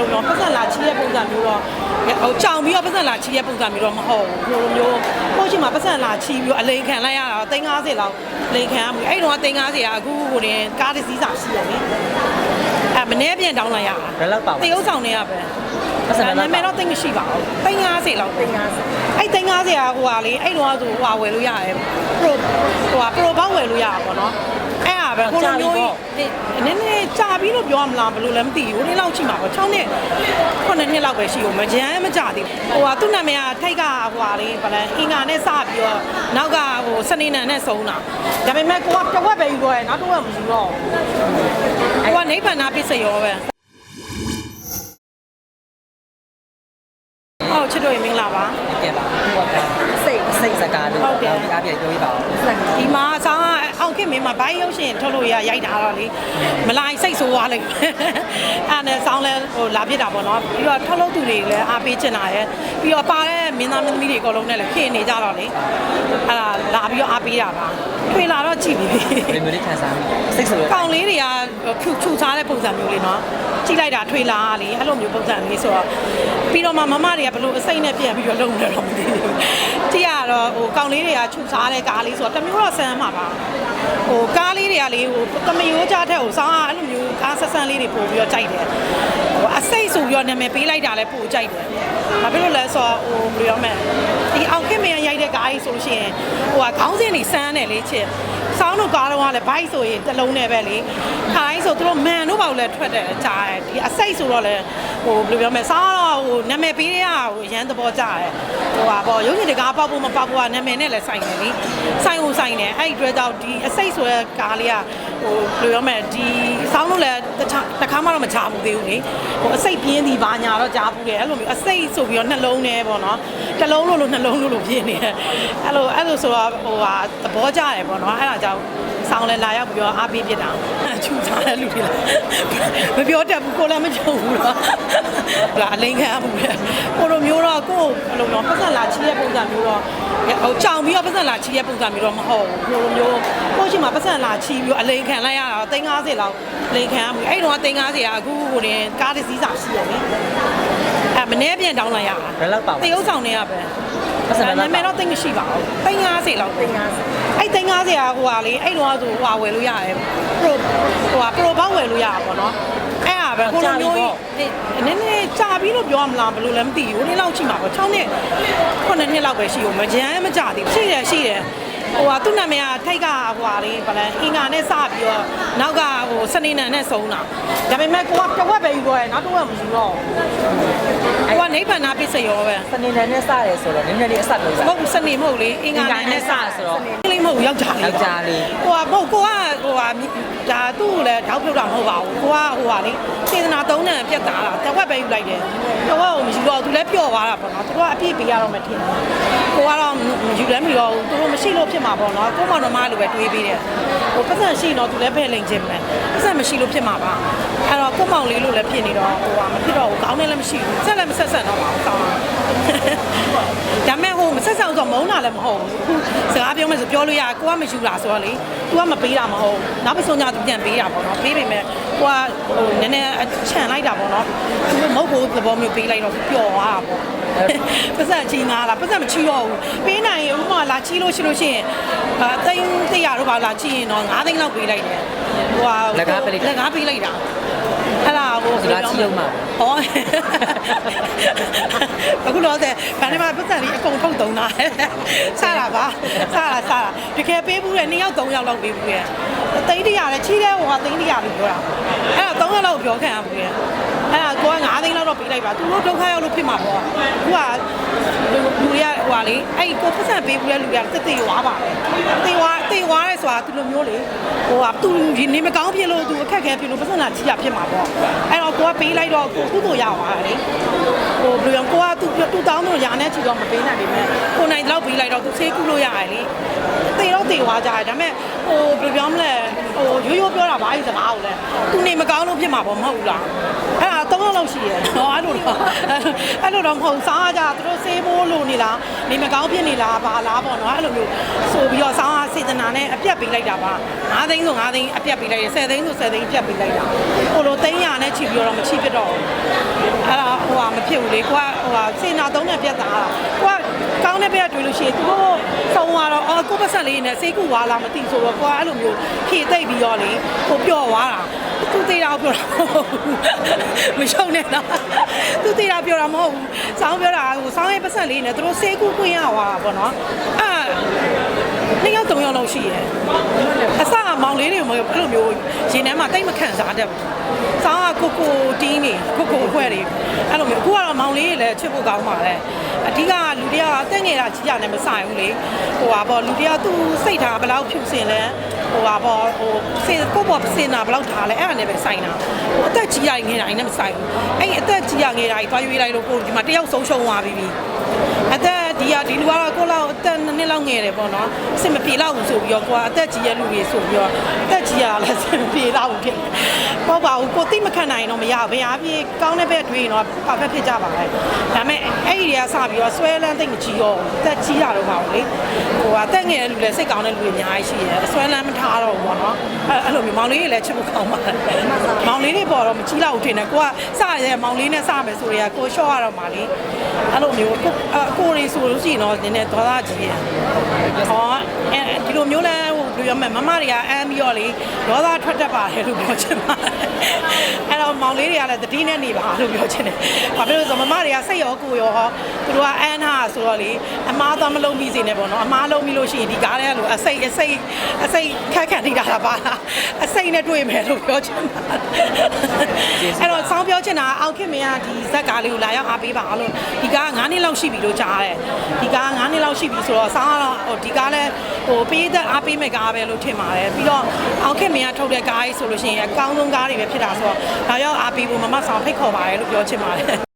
လိုမျိုးပတ်စံလာချီးရဲ့ပုံစံမျိုးတော့ဟိုကြောင်ပြီးတော့ပတ်စံလာချီးရဲ့ပုံစံမျိုးတော့မဟုတ်ဘူးလိုမျိုးကိုရှိမှာပတ်စံလာချီးပြီးတော့အလိန်ခံလိုက်ရတာ350လောက်လိန်ခံရမှုအဲ့တော့350ကအခုဟိုတင်ကားတစ်စီးစာရှိရလေအဲမနေ့ပြန်တောင်းလိုက်ရတာဘယ်လောက်ပါတရုပ်ဆောင်နေရပဲပတ်စံဘယ်လောက်ပါနာမည်တော့သိမရှိပါဘူး350လောက်350အဲ့350ကဟိုဟာလေအဲ့တော့ဆိုဟိုဟာဝယ်လို့ရတယ် pro ဟိုဟာ pro ဘောက်ဝယ်လို့ရတာပေါ့နော်အဲ့ဟာ ပဲဟိုလိုမျိုးကြီးနည်းနည်းကြာပြီးလို့ပြောရမလားဘယ်လိုလဲမသိဘူးဟိုနေ့လောက်ရှိမှာပေါ့6နှစ်9နှစ်လောက်ပဲရှိဦးမကြမ်းမကြသေးဘူးဟိုဟာသူ့နာမည်ကထိုက်ကဟိုဟာလေးဗလန်အင်္ဂါနဲ့စပြီးတော့နောက်ကဟိုစနေနံနဲ့စုံတာဒါပေမဲ့ကိုကတစ်ဝက်ပဲယူတော့ရနောက်တစ်ဝက်မယူတော့ဘူးကိုကနိဗ္ဗာန်ပစ္စယောပဲဟုတ်ချစ်တို့ရေမင်္ဂလာပါကဲပါဟုတ်ပါစိတ်စိတ်စကားလို့ဟုတ်တယ်ဒီအပြည့်ပြောပြပါဦးဒီမှာအဆောင်က အောင်ခင်မင်းမှာဘိုင်းရုပ်ရှင်ထုတ်လို့ရရိုက်တာတော့လေမလိုက်စိတ်ဆိုးသွားလိုက်အဲ့နဲ့ဆောင်းလဲဟိုလာပြစ်တာပေါ့နော်ပြီးတော့ထုတ်လို့သူတွေလည်းအားပေးချင်တာရယ်ပြီးတော့ပါတဲ့မင်းသားမင်းသမီးတွေအကုန်လုံးနဲ့လည်းခင်နေကြတော့လေအဲ့ဒါလာပြီးတော့အားပေးတာပါထွေလာတော့ကြည့်ပြီဘယ်လိုလေးခံစားမိစိတ်ဆိုလို့ကောင်လေးတွေကဖြူဖြူစားတဲ့ပုံစံမျိုးလေးနော် ကြည့်လိုက်တာထွေလာလေအဲ့လိုမျိုးပုံစံလေးဆိုတော့ပြီးတော့မှမမတွေကဘလို့အစိမ့်နဲ့ပြန်ပြီးတော့လုံနေတော့မသိဘူးကြည့်ရတော့ဟိုကောင်လေးတွေကဖြူစားတဲ့ကားလေးဆိုတော့တစ်မျိုးတော့ဆန်းမှာပါဟိုကားလေးတွေကလေဟိုကမရိုးကြားထက်ဟိုစောင်းအားအဲ့လိုမျိုး ကားဆက်ဆန်းလေးတွေပို့ပြီးတော့ကြိုက်တယ်ဟိုအစိမ့်ဆိုပြီးတော့နာမည်ပေးလိုက်တာလည်းပို့ကြိုက်တယ်ဘာဖြစ်လို့လဲဆိုတော့ဟိုဘယ်လိုရောမလဲဒီအောင်ခင်မရရိုက်တဲ့ကားကြီးဆိုလို့ရှိရင်ဟိုကခေါင်းစဉ်တွေစမ်းတယ်လေချစ်စောင်းတို့ကားတော့ကလည်းဘိုက်ဆိုရင်တစ်လုံးနဲ့ပဲလေခိုင်းဆိုသူတို့မန်တို့ဘာလို့လဲထွက်တယ်ကြားတယ်ဒီအစိတ်ဆိုတော့လေဟိုဘယ်လိုပြောမလဲစောင်းတော့ ဟိုနာမည်ပေးရဟိုရန်သဘောကြားတယ်ဟိုဟာပေါ့ရုပ်ရှင်တကားပေါက်ဖို့မပေါက်ဖို့ကနာမည်နဲ့လည်းဆိုင်တယ်လေဆိုင်ကိုဆိုင်တယ်အဲ့ဒီအတွက်ကြောင့်ဒီအစိတ်ဆိုတဲ့ကားလေးကဟိုဘယ်လိုပြောမလဲဒီစောင်းတို့လည်းတစ်ခါတစ်ခါမှတော့မချဘူးသေးဘူးလေဟိုအစိတ်ပြင်းသည်ဘာညာတော့ကြားဘူးတယ်အဲ့လိုမျိုးအစိတ်ဆိုပြီးတော့နှလုံးနဲ့ပေါ့နော်တစ်လုံးလို့လို့နှလုံးလို့လို့ပြင်းနေတယ်အဲ့လိုအဲ့လိုဆိုတော့ဟိုဟာသဘောကျတယ်ပေါ့နော်အဲ့ဒါကြောင့် ဆောင်းလဲလာရောက်ပြီးတော့အားပေးပြစ်တာချူစားတဲ့လူတွေလားမပြောတတ်ဘူးကိုလည်းမကြုံဘူးတော့လာအလိန်ခံရမှုလေကိုလိုမျိုးတော့ကိုယ်ဘယ်လိုမျိုးပတ်စံလာချီးရဲ့ပုံစံမျိုးတော့ဟိုကြောင်ပြီးတော့ပတ်စံလာချီးရဲ့ပုံစံမျိုးတော့မဟုတ်ဘူးကိုလိုမျိုးကိုရှိမှာပတ်စံလာချီးပြီးတော့အလိန်ခံလိုက်ရတာ350လောက်လိန်ခံရမှုအဲ့တော့350ကအခုဟိုတင်ကားတစ်စီးစာရှိရလေအဲမနေ့ပြန်တောင်းလိုက်ရတာဘယ်လောက်ပါတရုပ်ဆောင်နေရပဲပတ်စံဘယ်နာလောက်မည်တော့သိမရှိပါဘူး350လောက်350အဲ့ 350ကဟိုဟာလေအဲ့တော့ဆိုဟိုဟာဝယ်လို့ရတယ် pro ဟိုဟာ pro ဘောက်ဝယ်လို့ရတာပေါ့နော်အဲ့ဟာပဲဟိုလိုမျိုးကြီးနည်းနည်းကြာပြီးလို့ပြောရမလားဘယ်လိုလဲမသိဘူးဟိုနေ့လောက်ရှိမှာပေါ့6နှစ်9နှစ်လောက်ပဲရှိဦးမကြမ်းမကြသေးဘူးရှိတယ်ရှိတယ်ဟိုဟာသူ့နာမည်ကထိုက်ကဟိုဟာလေးဗလန်အင်္ဂါနဲ့စပြီးတော့နောက်ကဟိုစနေနံနဲ့စုံတာဒါပေမဲ့ကိုကတစ်ဝက်ပဲယူတော့ရနောက်တစ်ဝက်မယူတော့ဘူးကိုကနိဗ္ဗာန်ပစ္စယောပဲစနေနေ့နဲ့စတယ်ဆိုတော့နည်းနည်းလေးအဆက်လို့မဟုတ်ဘူးစနေမဟုတ်လေအင်္ဂါနဲ့နဲ့စဆိုတော့ကလေး မဟုတ်ဘူးယောက်ျားလေးယောက်ျားလေး ဟိုကမဟုတ်ကိုကဟိုကဒါသူ့ကိုလည်းတောက်ပြုတ်တာမဟုတ်ပါဘူးကိုကဟိုကလေစေတနာသုံးတန်ပြတ်သားတာတစ်ဝက်ပဲယူလိုက်တယ်တစ်ဝက်ကိုမယူတော့သူလည်းပျော့သွားတာပေါ့နော်သူတို့ကအပြည့်ပေးရတော့မထင်ဘူးကိုကတော့ယူလည်းမယူတော့ဘူးသူတို့မရှိလို့ဖြစ်မှာပေါ့နော်ကိုမောင်နှမလိုပဲတွေးပေးတယ်ဟိုပတ်စံရှိတော့သူလည်းဖယ်လိန်ခြင်းပဲပတ်စံမရှိလို့ဖြစ်မှာပါအဲ့တော့ကိုမောင်လေးလိုလည်းဖြစ်နေတော့ဟိုကမဖြစ်တော့ဘူးကောင်းလည်းလည်းမရှိဘူးဆက်လည်းမဆက်ဆက်တော့ပါဘူးကောင်း ဒါမဲ့ဟိုမဆက်ဆက်ဆိုမုန်းတာလည်းမဟုတ်ဘူးစကားပြောမယ်ဆိုပြောလို့ရကိုကမယူတာဆိုတော့လေ तू ကမပေးတာမဟုတ်နောက်ပြီးဆုံးကြ तू ပြန်ပေးတာပေါ့နော်ပေးပေမဲ့ကိုကဟိုနည်းနည်းခြံလိုက်တာပေါ့နော်သူမဟုတ်ဘူးသဘောမျိုးပေးလိုက်တော့ပျော်သွားတာပေါ့ပတ်စံချီငါလားပတ်စံမချီတော့ဘူးပေးနိုင်ရင်ဥပမာလာချီလို့ရှိလို့ရှိရင်အာသိန်း100တို့ပါလာချီရင်တော့9သိန်းလောက်ပေးလိုက်တယ်ဟိုဟာလက်ကားပေးလိုက်တာ အဲ့ဒါဟိုဟောအခုတော့တဲ့ဗန်နေမှာပတ်စံလေးအကုန်ထုတ်သုံးတာစတာပါစတာစတာတကယ်ပေးဘူးလေ2ယောက်3ယောက်လောက်ပေးဘူးလေသိန်း100လည်းချီတဲ့ဟိုကသိန်း100လို့ပြောတာအဲ့တော့3ယောက်လောက်ပြောခံရဘူးလေအဲ့ဒါကိုက9သိန်းလောက်တော့ပေးလိုက်ပါသူတို့ဒုက္ခရောက်လို့ဖြစ်မှာပေါ့ခုကလူတွေကဟိုဟာလေအဲ့ကိုပတ်စံပေးဘူးလေလူတွေကတက်တေရွာပါပဲတေရွာတေရွာရဲဆိုတာ သူလိုမျိုးလေဟိုကသူဒီနေမကောင်းဖြစ်လို့သူအခက်ခဲဖြစ်လို့ပတ်စံလာချီရဖြစ်မှာပေါ့အဲ့တော့ကိုကပေးလိုက်တော့ကိုကုသိုလ်ရသွားတယ်လေဟိုဘယ်လိုကိုကသူတူတောင်းတော့ညာနဲ့ချီတော့မပေးနိုင်ပေမဲ့ကိုနိုင်တော့ပေးလိုက်တော့သူဆေးကုလို့ရတယ်လေတေတော့တေသွားကြတယ်ဒါပေမဲ့ဟိုဘယ်လိုပြောမလဲဟိုရိုးရိုးပြောတာဘာကြီးစကားကိုလဲသူနေမကောင်းလို့ဖြစ်မှာပေါ့မဟုတ်ဘူးလားအဲ့ဒါ၃ လောက်ရှိရယ်ဟောအဲ့လိုလိုတော့အဲ့လိုတော့မဟုတ်စားကြသူတို့စေးမိုးလို့နေလားနေမကောင်းဖြစ်နေလားဘာလားပေါ့နော်အဲ့လိုမျိုးဆိုပြီးတော့စားစေတနာနဲ့အပြတ်ပေးလိုက်တာပါ9သိန်းဆို9သိန်းအပြတ်ပေးလိုက်တယ်10သိန်းဆို10သိန်းအပြတ်ပေးလိုက်တာဟိုလိုသိန်းရနဲ့ချီပြီးတော့မချီဖြစ်တော့ဘူးအဲ့ဒါဟိုဟာမဖြစ်ဘူးလေကိုကဟိုဟာစေနာသုံးနဲ့ပြတ်တာကိုကကောင်းတဲ့ဘက်ကတွေ့လို့ရှိရင်သူတို့သုံးသွားတော့အော်ကိုပတ်ဆက်လေးနဲ့စိတ်ကူဝါလာမသိဆိုတော့ကိုကအဲ့လိုမျိုးဖြည့်သိပ်ပြီးတော့လေကိုပျော့သွားတာ သူသေးတာကိုပြောတာမဟုတ်ဘူးမရှုံနဲ့တော့သူသေးတာပြောတာမဟုတ်ဘူးစောင်းပြောတာဟိုစောင်းရဲ့ပတ်ဆက်လေးနဲ့သူတို့စေကူကွင်းရသွားတာပေါ့နော်အဲ့နှစ်ယောက်သုံးယောက်လောက်ရှိရဲ့အစကမောင်လေးတွေမအဲ့လိုမျိုးရင်ထဲမှာတိတ်မခံစားတတ်ဘူးစောင်းကကိုကိုတီးနေကိုကိုအခွဲတွေအဲ့လိုမျိုးအခုကတော့မောင်လေးတွေလည်းချစ်ဖို့ကောင်းပါလေအဓိကလူတယောက်အသက်ငယ်တာကြီးရနဲ့မဆိုင်ဘူးလေဟိုပါပေါ့လူတယောက်သူစိတ်ထားဘယ်လောက်ဖြူစင်လဲ ဟိုပါပေါ့ဟိုစင်ကိုပေါ့စင်တာဘယ်လောက်ထားလဲအဲ့ဒါနဲ့ပဲဆိုင်တာဟိုအသက်ကြီးရငယ်တာနဲ့မဆိုင်ဘူးအဲ့အသက်ကြီးရငယ်တာကြီးသွားရွေးလိုက်လို့ကိုဒီမှာတယောက်ဆုံးရှုံးသွားပြီပြီအသက်ဒီကဒီလူကတော့ကိုလောက်အသက်နှစ်နှစ်လောက်ငယ်တယ်ပေါ့နော်အဆင်မပြေတော့ဘူးဆိုပြီးတော့ကိုကအသက်ကြီးရဲ့လူတွေဆိုပြီးတော့အသက်ကြီးရလည်းအဆင်မပြေတော့ဘူးဖြစ် ပေါ့ပါဘူးကိုတိမခံနိုင်တော့မရဘူးဘယ်အားပြေကောင်းတဲ့ဘက်တွေးရင်တော့ပါဖက်ဖြစ်ကြပါလေဒါပေမဲ့အဲ့ဒီတွေကစပြီးတော့ဆွဲလန်းသိမ့်မကြီးတော့ဘူးအသက်ကြီးရတော့ပါဘူးလေဟိုကအသက်ငယ်တဲ့လူလည်းစိတ်ကောင်းတဲ့လူတွေအများကြီးရှိတယ်ဆွဲလန်းမထားတော့ဘူးပေါ့နော်အဲ့အဲ့လိုမျိုးမောင်လေးတွေလည်းချစ်ဖို့ကောင်းပါတယ်မောင်လေးတွေပေါ်တော့မကြီးတော့ဘူးထင်တယ်ကိုကစရတဲ့မောင်လေးနဲ့စမယ်ဆိုရင်ကိုရှော့ရတော့မှလေအဲ့လိုမျိုးကိုအကိုတွေဆိုလို့ရှိရင်တော့နည်းနည်းသွားသားကြီးရဟောအဲဒီလိုမျိုးလဲဟိုဘယ်လို ပြောမလဲမမတွေကအမ်းပြီးတော့လေဒေါသထွက်တတ်ပါတယ်လို့ပြောချင်ပါတယ်အဲ့တော့မောင်လေးတွေကလည်းတတိနဲ့နေပါလို့ပြောချင်တယ်ဘာဖြစ်လို့လဲဆိုတော့မမတွေကစိတ်ရောကိုယ်ရောဟောသူတို့ကအမ်းဟာဆိုတော့လေအမားသားမလုံးပြီးစေနေပေါ့နော်အမားလုံးပြီးလို့ရှိရင်ဒီကားထဲကလို့အစိတ်အစိတ်အစိတ်ခက်ခက်ထိတာပါလားအစိတ်နဲ့တွေ့မယ်လို့ပြောချင်ပါတယ်အဲ့တော့ဆောင်းပြောချင်တာကအောက်ခင်မင်းကဒီဇက်ကားလေးကိုလာရောက်အားပေးပါအောင်လို့ဒီကား9နှစ်လောက်ရှိပြီလို့ကြားရတယ်ဒီကား9နှစ်လောက်ရှိပြီဆိုတော့ဆောင်းကတော့ဟိုဒီကားလဲဟိုပေးသက်အားပေးမဲ့ကားပဲလို့ထင်ပါတယ်ပြီးတော့အောက်ခင်မင်းကထုတ်တဲ့ကားကြီးဆိုလို့ရှိရင်အကောင်းဆုံးကားတွေပဲဖြစ်တာဆိုတော့လာရောက်အားပေးဖို့မမဆောင်ဖိတ်ခေါ်ပါတယ်လို့ပြောချင်ပါတယ်